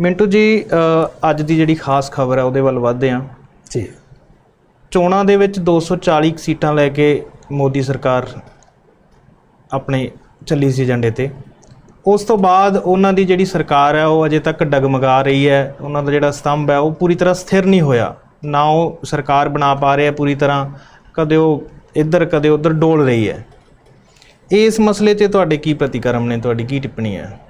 ਮਿੰਟੂ ਜੀ ਅ, ਅੱਜ ਦੀ ਜਿਹੜੀ ਖਾਸ ਖਬਰ ਹੈ ਉਹਦੇ ਵੱਲ ਵਧਦੇ ਹਾਂ। ਜੀ। ਚੋਣਾਂ ਦੇ ਵਿੱਚ 240 ਕੁ ਸੀਟਾਂ ਲੈ ਕੇ ਮੋਦੀ ਸਰਕਾਰ ਆਪਣੇ ਚੱਲੀ ਸੀ ਏਜੰਡੇ ਤੇ। ਉਸ ਤੋਂ ਬਾਅਦ ਉਹਨਾਂ ਦੀ ਜਿਹੜੀ ਸਰਕਾਰ ਹੈ ਉਹ ਅਜੇ ਤੱਕ ਡਗਮਗਾ ਰਹੀ ਹੈ। ਉਹਨਾਂ ਦਾ ਜਿਹੜਾ ਸਤੰਭ ਹੈ ਉਹ ਪੂਰੀ ਤਰ੍ਹਾਂ ਸਥਿਰ ਨਹੀਂ ਹੋਇਆ। ਨਾ ਉਹ ਸਰਕਾਰ ਬਣਾ ਪਾ ਰਿਹਾ ਪੂਰੀ ਤਰ੍ਹਾਂ ਕਦੇ ਉਹ ਇੱਧਰ ਕਦੇ ਉੱਧਰ ਡੋਲ ਰਹੀ ਹੈ। ਇਸ ਮਸਲੇ ਤੇ ਤੁਹਾਡੇ ਕੀ ਪ੍ਰਤੀਕਰਮ ਨੇ? ਤੁਹਾਡੀ ਕੀ ਟਿੱਪਣੀ ਹੈ?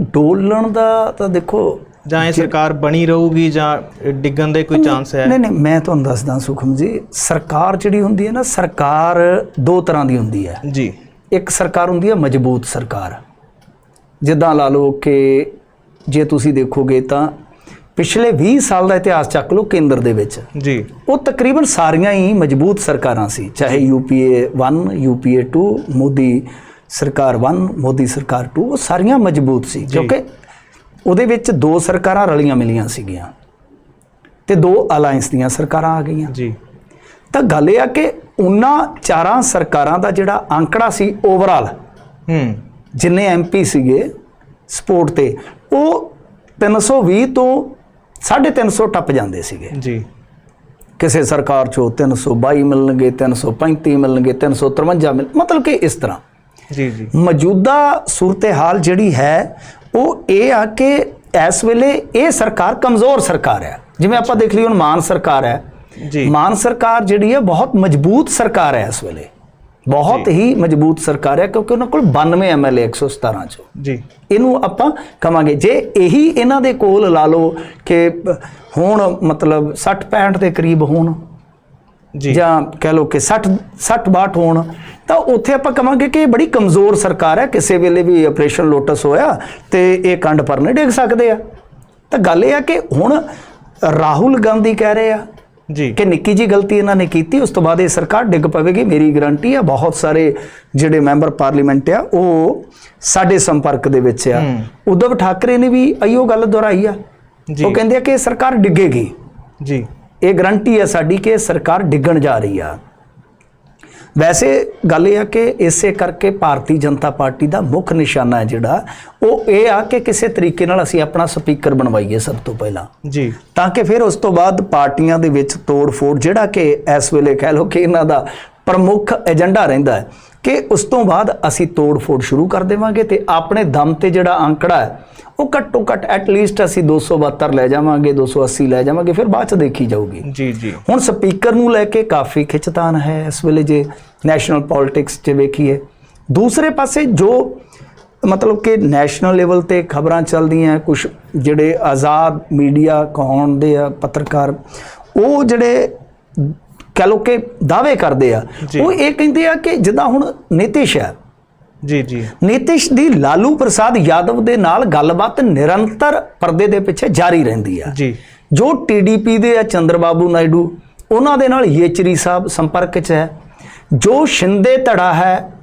ਡੋਲਣ ਦਾ ਤਾਂ ਦੇਖੋ ਜਾਂ ਇਹ ਸਰਕਾਰ ਬਣੀ ਰਹੂਗੀ ਜਾਂ ਡਿੱਗਣ ਦੇ ਕੋਈ ਚਾਂਸ ਹੈ? ਨਹੀਂ ਨਹੀਂ ਮੈਂ ਤੁਹਾਨੂੰ ਦੱਸਦਾ ਸੁਖਮ ਜੀ ਸਰਕਾਰ ਜਿਹੜੀ ਹੁੰਦੀ ਹੈ ਨਾ ਸਰਕਾਰ ਦੋ ਤਰ੍ਹਾਂ ਦੀ ਹੁੰਦੀ ਹੈ। ਜੀ। ਇੱਕ ਸਰਕਾਰ ਹੁੰਦੀ ਹੈ ਮਜ਼ਬੂਤ ਸਰਕਾਰ। ਜਿੱਦਾਂ ਲਾ ਲਓ ਕਿ ਜੇ ਤੁਸੀਂ ਦੇਖੋਗੇ ਤਾਂ ਪਿਛਲੇ 20 ਸਾਲ ਦਾ ਇਤਿਹਾਸ ਚੱਕ ਲਓ ਕੇਂਦਰ ਦੇ ਵਿੱਚ। ਜੀ। ਉਹ ਤਕਰੀਬਨ ਸਾਰੀਆਂ ਹੀ ਮਜ਼ਬੂਤ ਸਰਕਾਰਾਂ ਸੀ ਚਾਹੇ ਯੂਪੀਏ 1 ਯੂਪੀਏ 2 ਮੋਦੀ ਸਰਕਾਰ 1 ਮੋਦੀ ਸਰਕਾਰ 2 ਉਹ ਸਾਰੀਆਂ ਮਜ਼ਬੂਤ ਸੀ ਕਿਉਂਕਿ ਉਹਦੇ ਵਿੱਚ ਦੋ ਸਰਕਾਰਾਂ ਰਲੀਆਂ ਮਿਲੀਆਂ ਸੀਗੀਆਂ ਤੇ ਦੋ ਅਲਾਈਅੰਸ ਦੀਆਂ ਸਰਕਾਰਾਂ ਆ ਗਈਆਂ। ਜੀ। ਤਾਂ ਗੱਲ ਇਹ ਆ ਕਿ ਉਹਨਾਂ ਚਾਰਾਂ ਸਰਕਾਰਾਂ ਦਾ ਜਿਹੜਾ ਅੰਕੜਾ ਸੀ ਓਵਰਆਲ ਹੂੰ। ਜਿੰਨੇ ਐਮਪੀ ਸੀਗੇ ਸਪੋਰਟ ਤੇ ਉਹ 320 ਤੋਂ 350 ਟੱਪ ਜਾਂਦੇ ਸੀਗੇ। ਜੀ। ਕਿਸੇ ਸਰਕਾਰ ਚੋਂ 322 ਮਿਲਣਗੇ 335 ਮਿਲਣਗੇ 353 ਮਿਲ ਮਤਲਬ ਕਿ ਇਸ ਤਰ੍ਹਾਂ। ਜੀ ਜੀ। ਮੌਜੂਦਾ ਸੂਰਤ-ਹਾਲ ਜਿਹੜੀ ਹੈ ਉਹ ਇਹ ਆ ਕਿ ਇਸ ਵੇਲੇ ਇਹ ਸਰਕਾਰ ਕਮਜ਼ੋਰ ਸਰਕਾਰ ਹੈ। ਜਿਵੇਂ ਆਪਾਂ ਦੇਖ ਲਈ ਹੁਣ ਮਾਨ ਸਰਕਾਰ ਹੈ। ਜੀ। ਮਾਨ ਸਰਕਾਰ ਜਿਹੜੀ ਹੈ ਬਹੁਤ ਮਜ਼ਬੂਤ ਸਰਕਾਰ ਹੈ ਇਸ ਵੇਲੇ। ਬਹੁਤ ਹੀ ਮਜ਼ਬੂਤ ਸਰਕਾਰ ਹੈ ਕਿਉਂਕਿ ਉਹਨਾਂ ਕੋਲ 92 ਐਮਐਲਏ 117 ਚੋਂ। ਜੀ। ਇਹਨੂੰ ਆਪਾਂ ਕਵਾਂਗੇ ਜੇ ਇਹੀ ਇਹਨਾਂ ਦੇ ਕੋਲ ਲਾ ਲਓ ਕਿ ਹੁਣ ਮਤਲਬ 60 65 ਦੇ ਕਰੀਬ ਹੋਣ ਜੀ। ਜਾਂ ਕਹਿ ਲਓ ਕਿ 60 60 62 ਹੋਣ ਤਾਂ ਉੱਥੇ ਆਪਾਂ ਕਵਾਂਗੇ ਕਿ ਇਹ ਬੜੀ ਕਮਜ਼ੋਰ ਸਰਕਾਰ ਹੈ। ਕਿਸੇ ਵੇਲੇ ਵੀ ਆਪਰੇਸ਼ਨ ਲੋਟਸ ਹੋਇਆ ਤੇ ਇਹ ਕੰਡ ਪਰ ਨਹੀਂ ਡਿੱਗ ਸਕਦੇ ਆ। ਤਾਂ ਗੱਲ ਇਹ ਆ ਕਿ ਹੁਣ ਰਾਹੁਲ ਗਾਂਧੀ ਕਹਿ ਰਹੇ ਆ ਜੀ। ਕਿ ਨਿੱਕੀ ਜੀ ਗਲਤੀ ਇਹਨਾਂ ਨੇ ਕੀਤੀ ਉਸ ਤੋਂ ਬਾਅਦ ਇਹ ਸਰਕਾਰ ਡਿੱਗ ਪਵੇਗੀ। ਮੇਰੀ ਗਾਰੰਟੀ ਆ ਬਹੁਤ ਸਾਰੇ ਜਿਹੜੇ ਮੈਂਬਰ ਪਾਰਲੀਮੈਂਟ ਆ ਉਹ ਸਾਡੇ ਸੰਪਰਕ ਦੇ ਵਿੱਚ ਆ। ਉद्धਵ ਠਾਕਰੇ ਨੇ ਵੀ ਅਈਓ ਗੱਲ ਦੁਹਰਾਈ ਆ। ਜੀ। ਉਹ ਕਹਿੰਦੇ ਆ ਕਿ ਸਰਕਾਰ ਡਿੱਗੇਗੀ। ਜੀ। ਇਹ ਗਰੰਟੀ ਹੈ ਸਾਡੀ ਕਿ ਸਰਕਾਰ ਡਿੱਗਣ ਜਾ ਰਹੀ ਆ। ਵੈਸੇ ਗੱਲ ਇਹ ਆ ਕਿ ਇਸੇ ਕਰਕੇ ਭਾਰਤੀ ਜਨਤਾ ਪਾਰਟੀ ਦਾ ਮੁੱਖ ਨਿਸ਼ਾਨਾ ਹੈ ਜਿਹੜਾ ਉਹ ਇਹ ਆ ਕਿ ਕਿਸੇ ਤਰੀਕੇ ਨਾਲ ਅਸੀਂ ਆਪਣਾ ਸਪੀਕਰ ਬਣਵਾਈਏ ਸਭ ਤੋਂ ਪਹਿਲਾਂ। ਜੀ। ਤਾਂ ਕਿ ਫਿਰ ਉਸ ਤੋਂ ਬਾਅਦ ਪਾਰਟੀਆਂ ਦੇ ਵਿੱਚ ਤੋੜ-ਫੋੜ ਜਿਹੜਾ ਕਿ ਇਸ ਵੇਲੇ ਕਹਿ ਲਓ ਕਿ ਇਹਨਾਂ ਦਾ ਪ੍ਰਮੁੱਖ ਏਜੰਡਾ ਰਹਿੰਦਾ ਹੈ ਕਿ ਉਸ ਤੋਂ ਬਾਅਦ ਅਸੀਂ ਤੋੜ-ਫੋੜ ਸ਼ੁਰੂ ਕਰ ਦੇਵਾਂਗੇ ਤੇ ਆਪਣੇ ਦਮ ਤੇ ਜਿਹੜਾ ਅੰਕੜਾ ਹੈ ਉਹ ਘੱਟੋ ਘੱਟ ਐਟ ਲੀਸਟ ਅਸੀਂ 272 ਲੈ ਜਾਵਾਂਗੇ 280 ਲੈ ਜਾਵਾਂਗੇ ਫਿਰ ਬਾਅਦ ਚ ਦੇਖੀ ਜਾਊਗੀ। ਜੀ ਜੀ। ਹੁਣ ਸਪੀਕਰ ਨੂੰ ਲੈ ਕੇ ਕਾਫੀ ਖਿੱਚਤਾਨ ਹੈ ਇਸ ਵੇਲੇ ਜੇ ਨੈਸ਼ਨਲ ਪੋਲਿਟਿਕਸ 'ਚ ਵੇਖੀਏ। ਦੂਸਰੇ ਪਾਸੇ ਜੋ ਮਤਲਬ ਕਿ ਨੈਸ਼ਨਲ ਲੈਵਲ ਤੇ ਖਬਰਾਂ ਚੱਲਦੀਆਂ ਕੁਝ ਜਿਹੜੇ ਆਜ਼ਾਦ ਮੀਡੀਆ ਕਹਾਉਣ ਦੇ ਆ ਪੱਤਰਕਾਰ ਉਹ ਜਿਹੜੇ ਕਹ ਲੋ ਕਿ ਦਾਅਵੇ ਕਰਦੇ ਆ। ਉਹ ਇਹ ਕਹਿੰਦੇ ਆ ਕਿ ਜਿੱਦਾਂ ਹੁਣ ਨਿਤਿਸ਼ ਹੈ ਜੀ ਜੀ। ਨਿਤਿਸ਼ ਦੀ ਲਾਲੂ ਪ੍ਰਸਾਦ ਯਾਦਵ ਦੇ ਨਾਲ ਗੱਲਬਾਤ ਨਿਰੰਤਰ ਪਰਦੇ ਦੇ ਪਿੱਛੇ ਜਾਰੀ ਰਹਿੰਦੀ ਆ। ਜੀ। ਜੋ ਟੀਡੀਪੀ ਦੇ ਆ ਚੰਦਰਬਾਬੂ ਨਾਇਡੂ ਉਹਨਾਂ ਦੇ ਨਾਲ ਯੇਚਰੀ ਸਾਹਿਬ ਸੰਪਰਕ 'ਚ ਹੈ। ਜੋ ਸ਼ਿੰਦੇ ਧੜਾ ਹੈ ਹੂੰ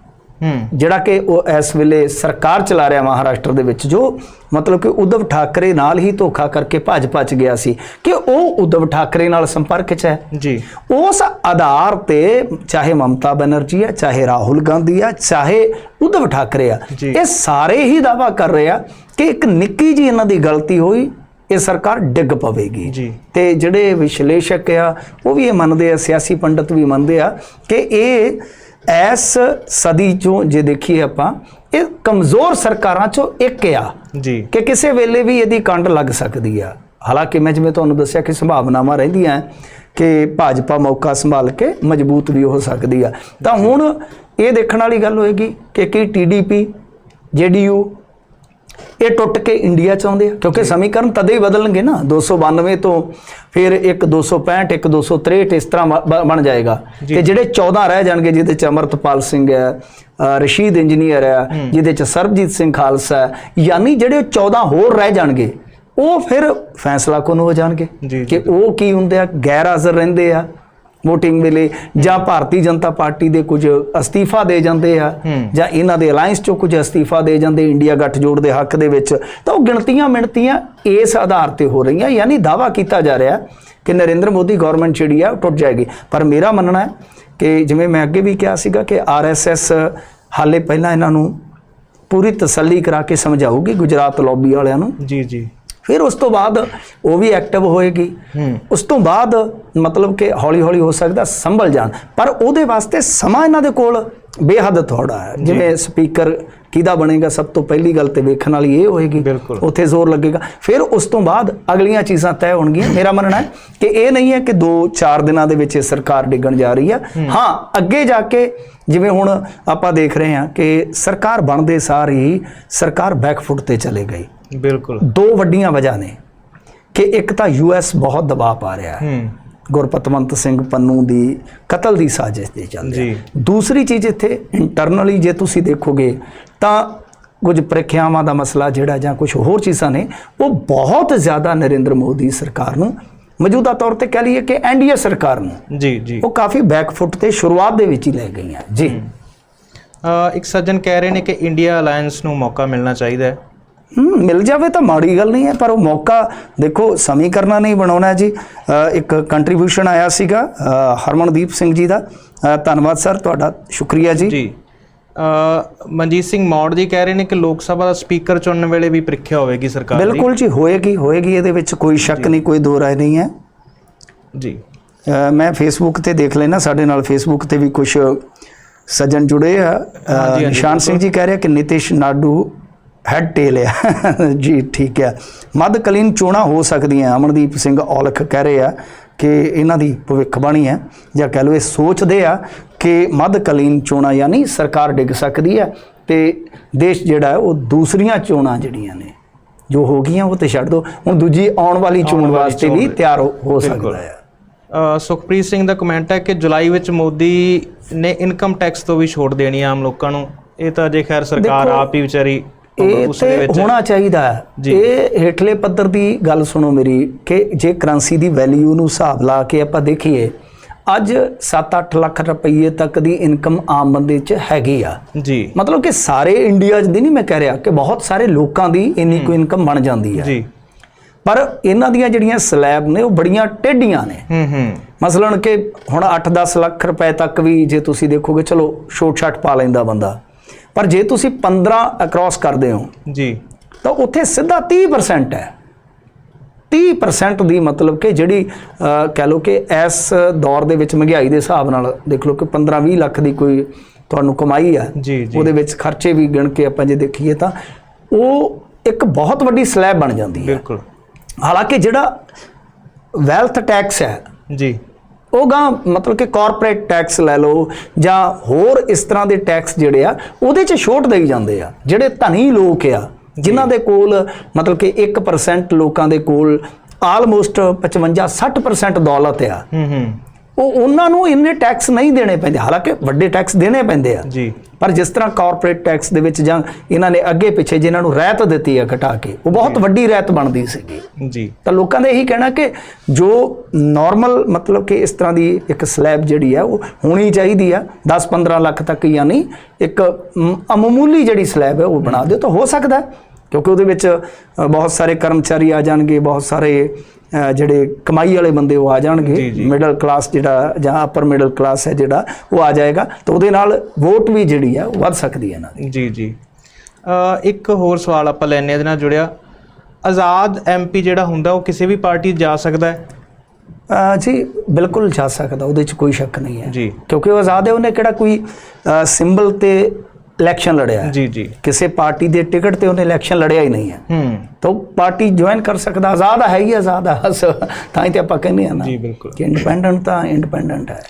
ਜਿਹੜਾ ਕਿ ਉਹ ਇਸ ਵੇਲੇ ਸਰਕਾਰ ਚਲਾ ਰਿਹਾ ਮਹਾਰਾਸ਼ਟਰ ਦੇ ਵਿੱਚ ਜੋ ਮਤਲਬ ਕਿ ਉਦਵ ਠਾਕਰੇ ਨਾਲ ਹੀ ਧੋਖਾ ਕਰਕੇ ਭੱਜ ਭੱਜ ਗਿਆ ਸੀ। ਕਿ ਉਹ ਉਦਵ ਠਾਕਰੇ ਨਾਲ ਸੰਪਰਕ 'ਚ ਹੈ? ਜੀ। ਉਸ ਆਧਾਰ ਤੇ ਚਾਹੇ ਮਮਤਾ ਬਨਰਜੀ ਆ ਚਾਹੇ ਰਾਹੁਲ ਗਾਂਧੀ ਆ ਚਾਹੇ ਉਦਵ ਠਾਕਰੇ ਆ ਇਹ ਸਾਰੇ ਹੀ ਦਾਵਾ ਕਰ ਰਹੇ ਆ ਕਿ ਇੱਕ ਨਿੱਕੀ ਜੀ ਇਹਨਾਂ ਦੀ ਗਲਤੀ ਹੋਈ ਇਹ ਸਰਕਾਰ ਡਿੱਗ ਪਵੇਗੀ। ਤੇ ਜਿਹੜੇ ਵਿਸ਼ਲੇਸ਼ਕ ਆ ਉਹ ਵੀ ਇਹ ਮੰਨਦੇ ਆ ਸਿਆਸੀ ਪੰਡਤ ਵੀ ਮੰਨਦੇ ਆ ਕਿ ਇਹ ਐਸ ਸਦੀ ਚੋਂ ਜੇ ਦੇਖੀਏ ਆਪਾਂ ਇਹ ਕਮਜ਼ੋਰ ਸਰਕਾਰਾਂ ਚੋਂ ਇੱਕ ਆ। ਜੀ। ਕਿ ਕਿਸੇ ਵੇਲੇ ਵੀ ਇਹਦੀ ਕੰਡ ਲੱਗ ਸਕਦੀ ਆ। ਹਾਲਾਂਕਿ ਮੈਂ ਜਿਵੇਂ ਤੁਹਾਨੂੰ ਦੱਸਿਆ ਕਿ ਸੰਭਾਵਨਾਵਾਂ ਰਹਿੰਦੀਆਂ ਕਿ ਭਾਜਪਾ ਮੌਕਾ ਸੰਭਾਲ ਕੇ ਮਜ਼ਬੂਤ ਵੀ ਹੋ ਸਕਦੀ ਆ। ਤਾਂ ਹੁਣ ਇਹ ਦੇਖਣ ਵਾਲੀ ਗੱਲ ਹੋਏਗੀ ਕਿ ਕੀ ਟੀਡੀਪੀ ਜੇਡੀਯੂ ਇਹ ਟੁੱਟ ਕੇ ਇੰਡੀਆ ਚ ਆਉਂਦੇ ਆ ਕਿਉਂਕਿ ਸਮੀਕਰਨ ਤਦੇ ਹੀ ਬਦਲਣਗੇ ਨਾ 292 ਤੋਂ ਫਿਰ ਇੱਕ 265 ਇੱਕ 263 ਇਸ ਤਰ੍ਹਾਂ ਬਣ ਜਾਏਗਾ। ਤੇ ਜਿਹੜੇ 14 ਰਹਿ ਜਾਣਗੇ ਜਿਹਦੇ ਚ ਅਮਰਤਪਾਲ ਸਿੰਘ ਹੈ ਰਸ਼ੀਦ ਇੰਜੀਨੀਅਰ ਹੈ ਜਿਹਦੇ ਚ ਸਰਬਜੀਤ ਸਿੰਘ ਖਾਲਸਾ ਹੈ ਯਾਨੀ ਜਿਹੜੇ 14 ਹੋਰ ਰਹਿ ਜਾਣਗੇ ਉਹ ਫਿਰ ਫੈਸਲਾ ਕੋਨ ਹੋ ਜਾਣਗੇ। ਕਿ ਉਹ ਕੀ ਹੁੰਦੇ ਆ ਗੈਰ ਹਾਜ਼ਰ ਰਹਿੰਦੇ ਆ। VOTING ਵੇਲੇ ਜਾਂ ਭਾਰਤੀ ਜਨਤਾ ਪਾਰਟੀ ਦੇ ਕੁਝ ਅਸਤੀਫਾ ਦੇ ਜਾਂਦੇ ਆ ਜਾਂ ਇਹਨਾਂ ਦੇ ਅਲਾਈਅੰਸ ਚੋਂ ਕੁਝ ਅਸਤੀਫਾ ਦੇ ਜਾਂਦੇ ਇੰਡੀਆ ਗੱਠਜੋੜ ਦੇ ਹੱਕ ਦੇ ਵਿੱਚ ਤਾਂ ਉਹ ਗਿਣਤੀਆਂ ਮਿਣਤੀਆਂ ਇਸ ਆਧਾਰ ਤੇ ਹੋ ਰਹੀਆਂ ਯਾਨੀ ਦਾਵਾ ਕੀਤਾ ਜਾ ਰਿਹਾ ਕਿ ਨਰਿੰਦਰ ਮੋਦੀ ਗਵਰਨਮੈਂਟ ਜਿਹੜੀ ਆ ਉਹ ਟੁੱਟ ਜਾਏਗੀ। ਪਰ ਮੇਰਾ ਮੰਨਣਾ ਹੈ ਕਿ ਜਿਵੇਂ ਮੈਂ ਅੱਗੇ ਵੀ ਕਿਹਾ ਸੀਗਾ ਕਿ ਆਰਐਸਐਸ ਹਾਲੇ ਪਹਿਲਾਂ ਇਹਨਾਂ ਨੂੰ ਪੂਰੀ ਤਸੱਲੀ ਕਰਾ ਕੇ ਸਮਝਾਊਗੀ ਗੁਜਰਾਤ ਲੌਬੀ ਵਾਲਿਆਂ ਨੂੰ। ਜੀ ਜੀ। ਫਿਰ ਉਸ ਤੋਂ ਬਾਅਦ ਉਹ ਵੀ ਐਕਟਿਵ ਹੋਏਗੀ। ਉਸ ਤੋਂ ਬਾਅਦ ਮਤਲਬ ਕਿ ਹੌਲੀ ਹੌਲੀ ਹੋ ਸਕਦਾ ਸੰਭਲ ਜਾਣ। ਪਰ ਉਹਦੇ ਵਾਸਤੇ ਸਮਾਂ ਇਹਨਾਂ ਦੇ ਕੋਲ ਬੇਹੱਦ ਥੋੜਾ ਹੈ। ਜਿਵੇਂ ਸਪੀਕਰ ਕਿਹਦਾ ਬਣੇਗਾ ਸਭ ਤੋਂ ਪਹਿਲੀ ਗੱਲ ਤੇ ਵੇਖਣ ਵਾਲੀ ਇਹ ਹੋਏਗੀ। ਉੱਥੇ ਜ਼ੋਰ ਲੱਗੇਗਾ। ਫਿਰ ਉਸ ਤੋਂ ਬਾਅਦ ਅਗਲੀਆਂ ਚੀਜ਼ਾਂ ਤੈਅ ਹੋਣਗੀਆਂ। ਮੇਰਾ ਮੰਨਣਾ ਹੈ ਕਿ ਇਹ ਨਹੀਂ ਹੈ ਕਿ 2-4 ਦਿਨਾਂ ਦੇ ਵਿੱਚ ਇਹ ਸਰਕਾਰ ਡਿੱਗਣ ਜਾ ਰਹੀ ਹੈ। ਹਾਂ। ਅੱਗੇ ਜਾ ਕੇ ਜਿਵੇਂ ਹੁਣ ਆਪਾਂ ਦੇਖ ਰਹੇ ਹਾਂ ਕਿ ਸਰਕਾਰ ਬਣਦੇ ਸਾਰ ਹੀ ਸਰਕਾਰ ਬੈਕਫੁੱਟ ਤੇ ਚਲੇ ਗਈ। ਬਿਲਕੁਲ। ਦੋ ਵੱਡੀਆਂ ਵਜ੍ਹਾ ਨੇ ਕਿ ਇੱਕ ਤਾਂ ਯੂਐਸ ਬਹੁਤ ਦਬਾਅ ਪਾ ਰਿਹਾ ਹੈ। ਹੂੰ। ਗੁਰਪਤਵੰਤ ਸਿੰਘ ਪੰਨੂ ਦੀ ਕਤਲ ਦੀ ਸਾਜ਼ਿਸ਼ ਦੇ ਚੱਲਦੇ ਜੀ। ਦੂਸਰੀ ਚੀਜ਼ ਇੱਥੇ ਇੰਟਰਨਲੀ ਜੇ ਤੁਸੀਂ ਦੇਖੋਗੇ ਤਾਂ ਕੁਝ ਪ੍ਰੀਖਿਆਵਾਂ ਦਾ ਮਸਲਾ ਜਿਹੜਾ ਜਾਂ ਕੁਝ ਹੋਰ ਚੀਜ਼ਾਂ ਨੇ ਉਹ ਬਹੁਤ ਜ਼ਿਆਦਾ ਨਰਿੰਦਰ ਮੋਦੀ ਸਰਕਾਰ ਨੂੰ ਮੌਜੂਦਾ ਤੌਰ ਤੇ ਕਹਿ ਲਈਏ ਕਿ ਐਨਡੀਏ ਸਰਕਾਰ ਨੂੰ। ਜੀ ਜੀ। ਉਹ ਕਾਫੀ ਬੈਕਫੁੱਟ ਤੇ ਸ਼ੁਰੂਆਤ ਦੇ ਵਿੱਚ ਹੀ ਲੈ ਗਈਆਂ। ਜੀ। ਇੱਕ ਸੱਜਣ ਕਹਿ ਰਹੇ ਨੇ ਕਿ ਇੰਡੀਆ ਅਲਾਈਅੰਸ ਨੂੰ ਮੌਕਾ ਮਿਲਣਾ ਚਾਹੀਦਾ ਹੂੰ। ਮਿਲ ਜਾਵੇ ਤਾਂ ਮਾੜੀ ਗੱਲ ਨਹੀਂ ਹੈ ਪਰ ਉਹ ਮੌਕਾ ਦੇਖੋ ਸਮੀਕਰਨਾਂ ਨਹੀਂ ਬਣਾਉਣਾ ਜੀ। ਇੱਕ ਕੰਟਰੀਬਿਊਸ਼ਨ ਆਇਆ ਸੀਗਾ ਹਰਮਨਦੀਪ ਸਿੰਘ ਜੀ ਦਾ। ਧੰਨਵਾਦ ਸਰ ਤੁਹਾਡਾ ਸ਼ੁਕਰੀਆ ਜੀ। ਜੀ। ਮਨਜੀਤ ਸਿੰਘ ਮੌੜ ਜੀ ਕਹਿ ਰਹੇ ਨੇ ਕਿ ਲੋਕ ਸਭਾ ਦਾ ਸਪੀਕਰ ਚੁਣਨ ਵੇਲੇ ਵੀ ਪ੍ਰੀਖਿਆ ਹੋਵੇਗੀ ਸਰਕਾਰ ਦੀ। ਬਿਲਕੁਲ ਜੀ ਹੋਏਗੀ ਹੋਏਗੀ ਇਹਦੇ ਵਿੱਚ ਕੋਈ ਸ਼ੱਕ ਨਹੀਂ ਕੋਈ ਦੋ ਰਾਏ ਨਹੀਂ ਹੈ। ਜੀ। ਮੈਂ ਫੇਸਬੁੱਕ ਤੇ ਦੇਖ ਲੈਣਾ ਸਾਡੇ ਨਾਲ ਫੇਸਬੁੱਕ ਤੇ ਵੀ ਕੁਝ ਸੱਜਣ ਜੁੜੇ ਆ। ਨਿਸ਼ਾਨ ਸਿੰਘ ਜੀ ਕਹਿ ਰਿਹਾ ਕਿ ਨਿਤਿਸ਼ ਨਾਡੂ ਹੈਡ ਟੇਲ ਆ। ਜੀ ਠੀਕ ਹੈ ਮੱਧਕਾਲੀਨ ਚੋਣਾਂ ਹੋ ਸਕਦੀਆਂ। ਅਮਨਦੀਪ ਸਿੰਘ ਔਲਖ ਕਹਿ ਰਹੇ ਆ ਕਿ ਇਹਨਾਂ ਦੀ ਭਵਿੱਖਬਾਣੀ ਹੈ ਜਾਂ ਕਹਿ ਲਓ ਇਹ ਸੋਚਦੇ ਆ ਕਿ ਮੱਧਕਾਲੀਨ ਚੋਣਾਂ ਯਾਨੀ ਸਰਕਾਰ ਡਿੱਗ ਸਕਦੀ ਹੈ ਤੇ ਦੇਸ਼ ਜਿਹੜਾ ਉਹ ਦੂਸਰੀਆਂ ਚੋਣਾਂ ਜਿਹੜੀਆਂ ਨੇ ਜੋ ਹੋ ਗਈਆਂ ਉਹ ਤੇ ਛੱਡ ਦੋ। ਹੁਣ ਦੂਜੀ ਆਉਣ ਵਾਲੀ ਚੋਣ ਵਾਸਤੇ ਵੀ। ਤਿਆਰ ਹੋ। ਸਕਦਾ ਹੈ। ਅ, ਸੁਖਪ੍ਰੀਤ ਸਿੰਘ ਦਾ ਕਮੈਂਟ ਹੈ ਕਿ ਜੁਲਾਈ ਵਿੱਚ ਮੋਦੀ ਨੇ ਇਨਕਮ ਟੈਕਸ ਤੋਂ ਵੀ ਛੋਟ ਦੇਣੀ ਆ ਆਮ ਲੋਕਾਂ ਨੂੰ। ਇਹ ਤਾਂ ਜੇ ਖੈਰ ਸਰਕਾਰ ਆਪ ਹੀ ਵਿਚਾਰੀ ਇਹ ਤੇ ਹੋਣਾ ਚਾਹੀਦਾ। ਇਹ ਹੇਠਲੇ ਪੱਧਰ ਦੀ ਗੱਲ ਸੁਣੋ ਮੇਰੀ ਕਿ ਜੇ ਕਰੰਸੀ ਦੀ ਵੈਲਿਊ ਨੂੰ ਹਿਸਾਬ ਲਾ ਕੇ ਆਪਾਂ ਦੇਖੀਏ ਅੱਜ 7-8 ਲੱਖ ਰੁਪਏ ਤੱਕ ਦੀ ਇਨਕਮ ਆਮ ਬੰਦੇ 'ਚ ਹੈਗੀ ਆ। ਜੀ। ਮਤਲਬ ਕਿ ਸਾਰੇ ਇੰਡੀਆ 'ਚ ਦੀ ਨਹੀਂ ਮੈਂ ਕਹਿ ਰਿਹਾ ਕਿ ਬਹੁਤ ਸਾਰੇ ਲੋਕਾਂ ਦੀ ਇੰਨੀ ਕੁ ਇਨਕਮ ਬਣ ਜਾਂਦੀ ਹੈ ਜੀ। ਪਰ ਇਹਨਾਂ ਦੀਆਂ ਜਿਹੜੀਆਂ ਸਲੈਬ ਨੇ ਉਹ ਬੜੀਆਂ ਟੇਢੀਆਂ ਨੇ। ਹੂੰ ਹੂੰ। ਮਸਲਨ ਕਿ ਹੁਣ 8-10 ਲੱਖ ਰੁਪਏ ਤੱਕ ਵੀ ਜੇ ਤੁਸੀਂ ਦੇਖੋਗੇ ਚਲੋ ਛੋਟ ਛਾਟ ਪਾ ਲੈਂਦਾ ਬੰਦਾ। ਪਰ ਜੇ ਤੁਸੀਂ 15 ਅਕ੍ਰੋਸ ਕਰਦੇ ਹੋ ਜੀ। ਤਾਂ ਉੱਥੇ ਸਿੱਧਾ 30% ਹੈ। 30% ਦੀ ਮਤਲਬ ਕਿ ਜਿਹੜੀ ਕਹਿ ਲਓ ਕਿ ਇਸ ਦੌਰ ਦੇ ਵਿੱਚ ਮਹਿੰਗਾਈ ਦੇ ਹਿਸਾਬ ਨਾਲ ਦੇਖ ਲਓ ਕਿ 15-20 ਲੱਖ ਦੀ ਕੋਈ ਤੁਹਾਨੂੰ ਕਮਾਈ ਜੀ ਉਹਦੇ ਵਿੱਚ ਖਰਚੇ ਵੀ ਗਿਣ ਕੇ ਆਪਾਂ ਜੇ ਦੇਖੀਏ ਤਾਂ ਉਹ ਇੱਕ ਬਹੁਤ ਵੱਡੀ ਸਲੈਬ ਬਣ ਜਾਂਦੀ ਹੈ। ਬਿਲਕੁਲ। ਹਾਲਾਂਕਿ ਜਿਹੜਾ ਵੈਲਥ ਟੈਕਸ ਹੈ ਜੀ। ਉਹ ਗਾਂ ਮਤਲਬ ਕਿ ਕਾਰਪੋਰੇਟ ਟੈਕਸ ਲੈ ਲਓ ਜਾਂ ਹੋਰ ਇਸ ਤਰ੍ਹਾਂ ਦੇ ਟੈਕਸ ਜਿਹੜੇ ਆ, ਉਹਦੇ 'ਚ ਛੋਟ ਦੇਈ ਜਾਂਦੇ ਆ, ਜਿਹੜੇ ਧਨੀ ਲੋਕ ਆ, ਜਿਨ੍ਹਾਂ ਦੇ ਕੋਲ ਮਤਲਬ ਕਿ 1% ਲੋਕਾਂ ਦੇ ਕੋਲ ਆਲਮੋਸਟ 55 60% ਦੌਲਤ ਆ। ਹੂੰ ਹੂੰ। ਉਹ ਉਹਨਾਂ ਨੂੰ ਇੰਨੇ ਟੈਕਸ ਨਹੀਂ ਦੇਣੇ ਪੈਂਦੇ। ਹਾਲਾਂਕਿ ਵੱਡੇ ਟੈਕਸ ਦੇਣੇ ਪੈਂਦੇ ਆ। ਜੀ। ਪਰ ਜਿਸ ਤਰ੍ਹਾਂ ਕਾਰਪੋਰੇਟ ਟੈਕਸ ਦੇ ਵਿੱਚ ਜਾਂ ਇਹਨਾਂ ਨੇ ਅੱਗੇ ਪਿੱਛੇ ਜਿਨ੍ਹਾਂ ਨੂੰ ਰਹਿਤ ਦਿੱਤੀ ਆ ਘਟਾ ਕੇ ਉਹ ਬਹੁਤ ਵੱਡੀ ਰਹਿਤ ਬਣਦੀ ਸੀਗੀ। ਜੀ। ਤਾਂ ਲੋਕਾਂ ਦਾ ਇਹੀ ਕਹਿਣਾ ਕਿ ਜੋ ਨਾਰਮਲ ਮਤਲਬ ਕਿ ਇਸ ਤਰ੍ਹਾਂ ਦੀ ਇੱਕ ਸਲੈਬ ਜਿਹੜੀ ਹੈ ਉਹ ਹੋਣੀ ਚਾਹੀਦੀ ਆ 10-15 ਲੱਖ ਤੱਕ ਯਾਨੀ ਇੱਕ ਮਾਮੂਲੀ ਜਿਹੜੀ ਸਲੈਬ ਹੈ ਉਹ ਬਣਾ ਦਿਓ ਤਾਂ ਹੋ ਸਕਦਾ। ਹੈ, ਕਿਉਂਕਿ ਉਹਦੇ ਵਿੱਚ ਬਹੁਤ ਸਾਰੇ ਕਰਮਚਾਰੀ ਆ ਜਾਣਗੇ ਬਹੁਤ ਸਾਰੇ ਜਿਹੜੇ ਕਮਾਈ ਵਾਲੇ ਬੰਦੇ ਉਹ ਆ ਜਾਣਗੇ। ਮਿਡਲ ਕਲਾਸ ਜਿਹੜਾ ਜਾਂ ਅਪਰ ਮਿਡਲ ਕਲਾਸ ਹੈ ਜਿਹੜਾ ਉਹ ਆ ਜਾਏਗਾ। ਤਾਂ ਉਹਦੇ ਨਾਲ ਵੋਟ ਵੀ ਜਿਹੜੀ ਉਹ ਵੱਧ ਸਕਦੀ ਹੈ ਇਹਨਾਂ ਦੀ। ਜੀ ਜੀ। ਇੱਕ ਹੋਰ ਸਵਾਲ ਆਪਾਂ ਲੈਣੇ ਇਹਦੇ ਨਾਲ ਜੁੜਿਆ। ਆਜ਼ਾਦ ਐਮਪੀ ਜਿਹੜਾ ਹੁੰਦਾ ਉਹ ਕਿਸੇ ਵੀ ਪਾਰਟੀ ਜਾ ਸਕਦਾ ਹੈ? ਜੀ ਬਿਲਕੁਲ ਜਾ ਸਕਦਾ ਉਹਦੇ 'ਚ ਕੋਈ ਸ਼ੱਕ ਨਹੀਂ ਹੈ। ਕਿਉਂਕਿ ਉਹ ਆਜ਼ਾਦ ਹੈ ਉਹਨੇ ਕਿਹੜਾ ਕੋਈ ਸਿੰਬਲ ਤੇ ਇਲੈਕਸ਼ਨ ਲੜਿਆ ਹੈ। ਜੀ ਜੀ। ਕਿਸੇ ਪਾਰਟੀ ਦੇ ਟਿਕਟ ਤੇ ਉਹਨੇ ਇਲੈਕਸ਼ਨ ਲੜਿਆ ਹੀ ਨਹੀਂ ਹੈ। ਹੂੰ। ਤਾਂ ਪਾਰਟੀ ਜੁਆਇਨ ਕਰ ਸਕਦਾ ਆਜ਼ਾਦ ਹੈ ਹੀ ਆਜ਼ਾਦ ਹੈ ਬਸ ਤਾਂ ਹੀ ਤੇ ਆਪਾਂ ਕਹਿੰਦੇ ਆ ਨਾ ਜੀ ਬਿਲਕੁਲ। ਕਿ ਇੰਡੀਪੈਂਡੈਂਟ ਤਾਂ ਇੰਡੀਪੈਂਡੈਂਟ ਹੈ।